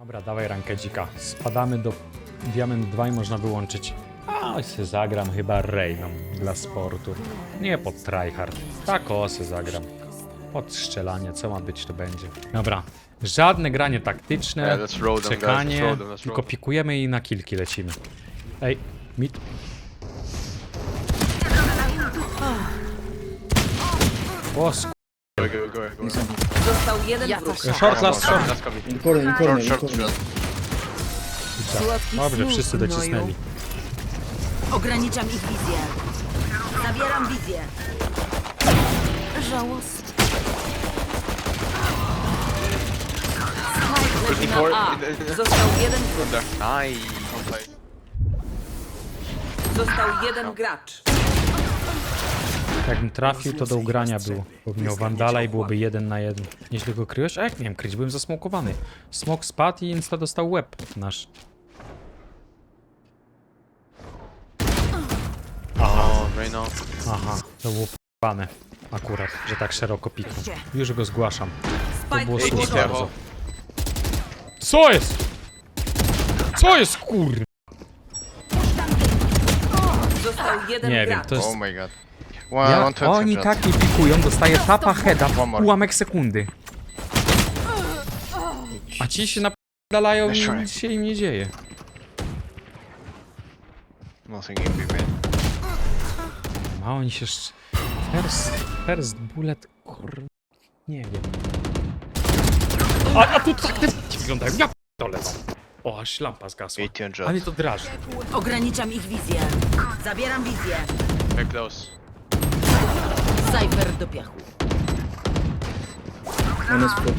Dobra, dawaj rankę dzika. Spadamy do Diament 2 i można wyłączyć. A, se zagram chyba Reyną dla sportu. Nie pod tryhard. Tak o, se zagram. Pod strzelanie, co ma być, to będzie. Dobra, żadne granie taktyczne, Yeah, let's roll them, guys. Let's czekanie, roll them, let's tylko pikujemy i na kilki lecimy. Ej, mit... O, sk... Go, go, go, go. Został jeden wróg. Short, last short. That's coming. In corner, in corner, Short, in short, corner. short. Słodki Dobrze, wszyscy gnoju. docisnęli. Ograniczam ich wizję. Zabieram wizję. Żałosne. Leży na A. Został jeden wróg. Side. Został jeden gracz. Jakbym trafił, to do ugrania było. Bo miał Wandala i byłoby jeden na jeden. Nieźle go kryłeś? A jak miałem kryć? Byłem zasmokowany. Smok spadł i insta dostał łeb nasz. Oh, Reyna. Aha, to było p***ane. Akurat, że tak szeroko piknął. Już go zgłaszam. To było Ej, słuszne bardzo. Co jest? Co jest kur... Został jeden Nie wiem, gracz. to jest... Oh my god. One, Ja, one twenty oni shot. tak nie pikują, dostaje tapa heada w One more. ułamek sekundy. A ci się napdalają Let's i nic się im nie dzieje. Nothing in. A oni się jeszcze... First, first bullet, kur... Nie wiem. A, a tu tak te wyglądają, ja p***dolę wam. O, aż lampa zgasła. 1800 Ale shot. to drażni. Ograniczam ich wizję. Zabieram wizję. Very close. Cypher do piachu. Minus 40.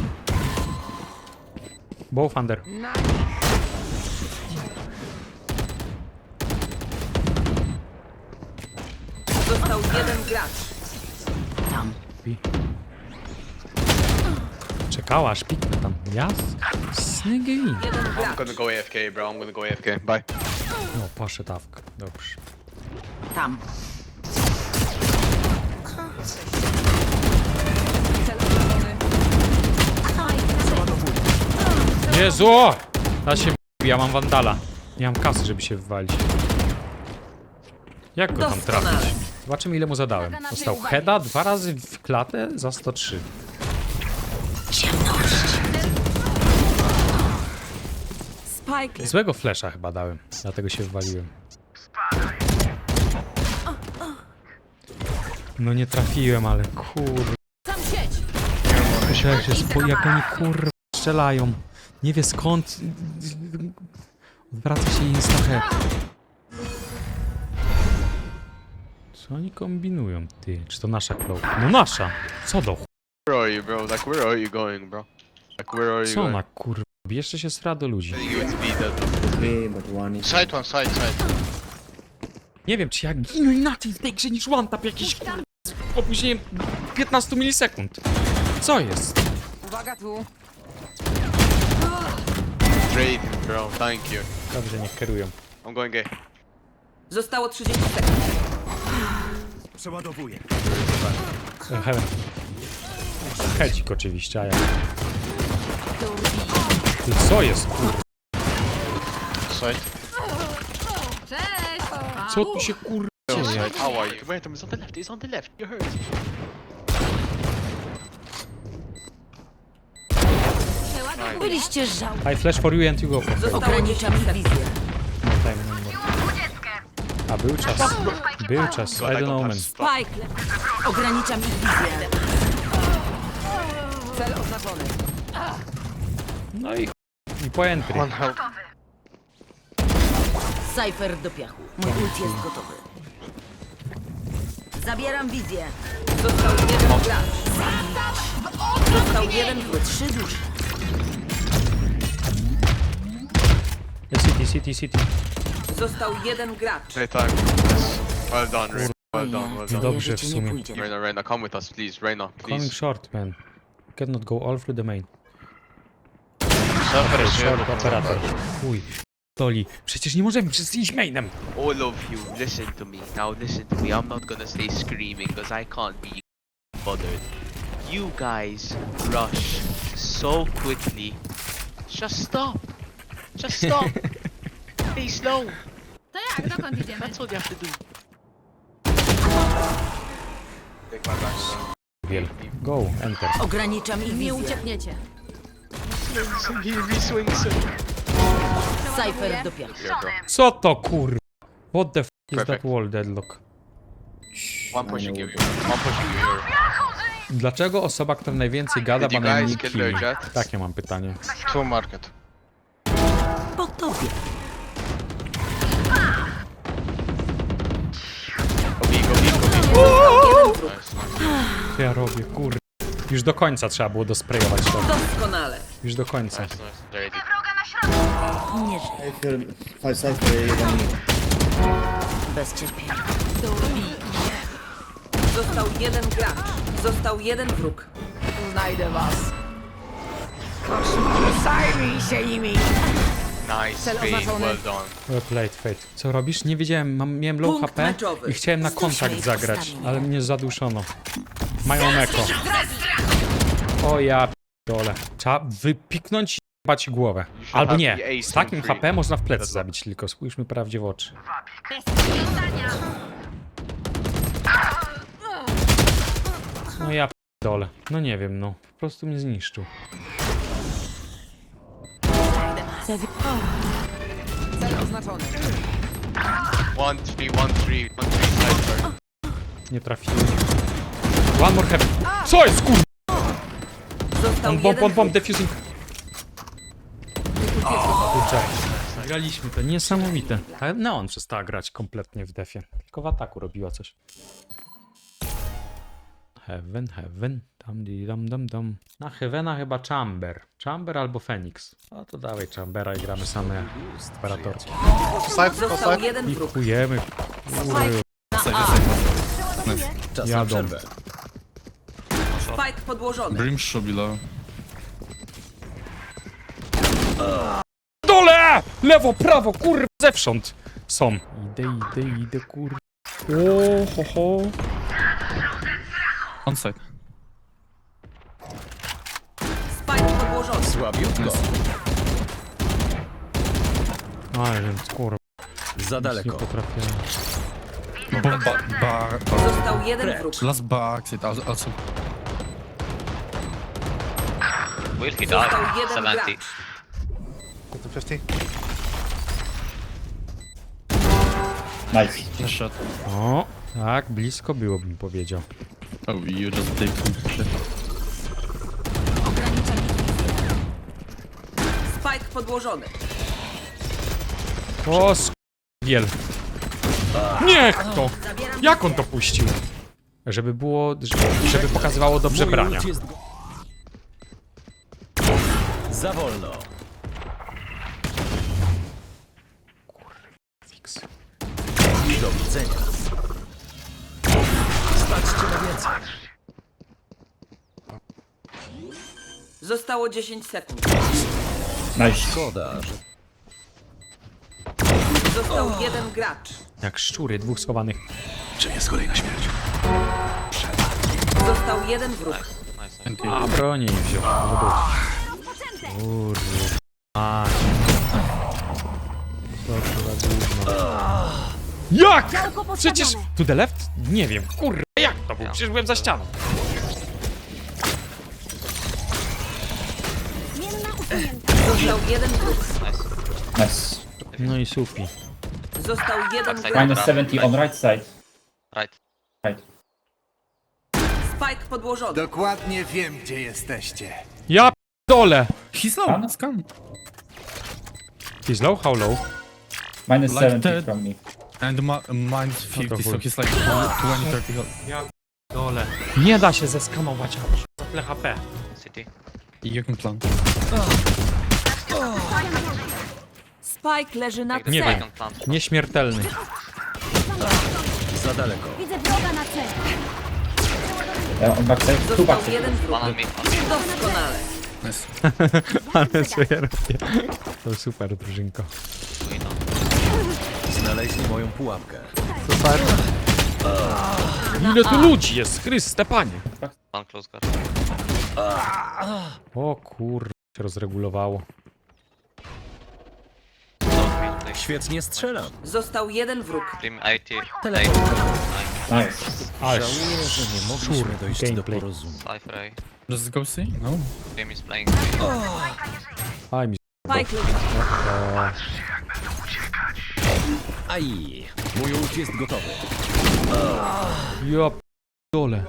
Bow under. Został jeden gracz. Tam. Czekała, aż piknę tam. Jas? Snygli. Jeden I'm gracz. gonna go AFK, bro. I'm gonna go AFK. Bye. No, poszedł awk. Dobrze. Tam. Jezu! Ja się ja mam wandala. Nie mam kasy, żeby się wywalić. Jak go tam Doskonale. trafić? Zobaczymy ile mu zadałem. Dostał heada dwa razy w klatę za 103. Spike. Złego flesza chyba dałem, dlatego się wywaliłem. No nie trafiłem, ale kur... Jak, się spo... jak oni kur... strzelają. Nie wie skąd... Odwraca się i instahe. Co oni kombinują, ty? Czy to nasza kloł? No nasza! Co do ch... Where are you, bro? Like, where are you going, bro? Like, where are you Co going? ona kur... Jeszcze się sra do ludzi. USB that. Three, but one is. Side one, side, side. Nie wiem, czy ja ginę inaczej w tej grze niż one tap jakiś kur... z opóźnieniem 15 milisekund. Co jest? Uwaga tu. Trade, bro. Thank you. Dobrze, niech kierują. I'm going gay. Zostało 30 sekund. E, Heaven. Hedzik oczywiście, a jak? Ty co jest, kur... Side. Co tu się kur... dzieje? Side. How are you? Wait, he's on the left. He's on the left. You heard. Byliście żał. I flash for you and you go for. Ograniczam ich wizję. No time, no more. A był czas. Był czas. I don't know, man. Spike. Ograniczam ich wizję. Cel oznaczony. No i i po entry. One help. Cypher do piachu. Mój ult jest gotowy. Zabieram wizję. Został jeden gracz. Został jeden wróg. Trzy dusze. City, city. Został jeden gracz. Playtime. Yes. Well done, Reyna. Well done, well done. Dobrze w sumie. Reyna, Reyna, come with us, please. Reyna, Coming please. short, man. Cannot go all through the main. Surfer is Short operator. Uj. Toli. Przecież nie możemy wszyscy iść mainem. all of you, listen to me. Now listen to me. I'm not gonna stay screaming because I can't be bothered. You guys rush so quickly. Just stop. Just stop. Stay slow. To jak, dokąd idziemy? That's what you have to do. Wiel. Go, enter. Ograniczam ich Nie wizję. uciekniecie. Cypher dupie. Bro. Co to kur... What the f is that Perfect. wall deadlock? One pushing you. One pushing you. Dlaczego osoba, która najwięcej gada, Did ma you najmniej their jet? Takie mam pytanie. Two market. Po tobie. Co ja robię, kur... Już do końca trzeba było dosprayować to. Doskonale. Już do końca. Nie żyję. Cypher, five cypher, one mid. Bez cierpienia. Został jeden gracz. Został jeden wróg. Znajdę was. Zajmij się nimi. Nice. Well done. Well played, Fate. Co robisz? Nie wiedziałem, mam, miałem low Punkt HP meczowy. i chciałem na kontakt zagrać, ale mnie zaduszono. Mają eko. O ja dole. Trzeba wypiknąć i bać głowę. Albo nie. Z takim. HP można w plecy zabić, tylko spójrzmy prawdzie w oczy. No ja dole. No nie wiem, no. Po prostu mnie zniszczył. Oznaczony. One, three, one, three, one, three, cypher. Nie trafiłem. One more heavy. Co jest kur... Został On bomb, jeden bomb, bomb, defusing. Kurczę. Graliśmy to, niesamowite. Ta Neon przestała grać kompletnie w defie. Tylko w ataku robiła coś. Heaven, heaven, tam di dam dam dam. Na Heavena chyba Chamber. Chamber albo Phoenix. No to dawaj Chambera i gramy same operatorki. Został jeden wróg. Pikujemy. Kurwa. Jadą. Spike podłożony. Brim. Dole! Lewo, prawo, kurwa, zewsząd są. Idę, idę, idę, kurwa. O, ho, ho. On side. Spike podłożony. Ale więc, kurwa, Za nie daleko. potrafię. Bar, bar, bar. Został jeden wróg. Last bar exit al- also. Will he die? Został jeden 70. gracz. Nice. Shot. O, tak, blisko było, bym powiedział. Oh, you just take two. Shit. Spike podłożony. O, wiel. Niech to! Jak on to puścił? Żeby było, żeby- pokazywało dobrze brania. Za wolno. Do widzenia. Staćcie na więcej. Zostało 10 sekund. Nice. Szkoda, że Został jeden gracz. Jak szczury, dwóch schowanych. czym jest kolejna śmierć. Został jeden wróg. A, broni wziął. Może być. Kurwa. To gówno? Jak? Przecież... To the left? Nie wiem. Kurwa, jak to było? Przecież byłem za ścianą. Został jeden wróg. Nice. No i supi. Został jeden Backside. gracz. Minus 70 on right side. Right. Right. Spike podłożony. Dokładnie wiem, gdzie jesteście. Ja dole. He's low. Scan. He's low? How low? Minus Like 70 that. from me. And ma- minus 50, so chuj. he's like 20, 30 health. Ja dole. Nie da się zeskanować aż. Za tyle HP. City. You can plant. Spike leży na Nie C. wiem. Nieśmiertelny. Za daleko. Widzę wroga na cel. Uh, on backside. Two Został backside. jeden wróg. One on me. On me. Doskonale. Nice. Ale co ja robię? To super, drużynko. Znaleźli moją pułapkę. Ile tu ludzi jest? Chryste, panie. One close guard. O kur... się rozregulowało. Świetnie strzelam. Został jeden wróg. Teleport. Nice. Ale Żałuję, że nie mogliśmy dojść do gameplay. porozumienia. Let's go see? No? Aj mi Spike leży. Aj, mój ult jest gotowy. Ja dole.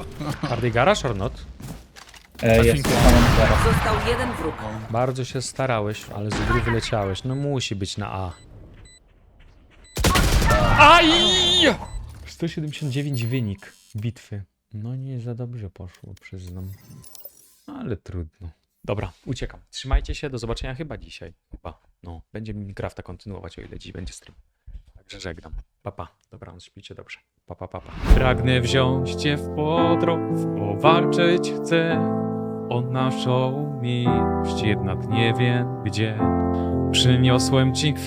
Are they garage or not? E, jest. Został jeden wróg. Bardzo się starałeś, ale z gry wyleciałeś. No musi być na A. Aj! 179 wynik bitwy. No nie za dobrze poszło, przyznam. Ale trudno. Dobra, uciekam. Trzymajcie się, do zobaczenia chyba dzisiaj. Chyba. No, będzie Minecrafta kontynuować, o ile dziś będzie stream. Także żegnam. Papa. Pa. Dobranoc, śpijcie dobrze. Papa, papa. Pa. Pragnę wziąć cię w podróż, powalczyć chcę o naszą miłość, jednak nie wiem gdzie. Przyniosłem ci kwiat.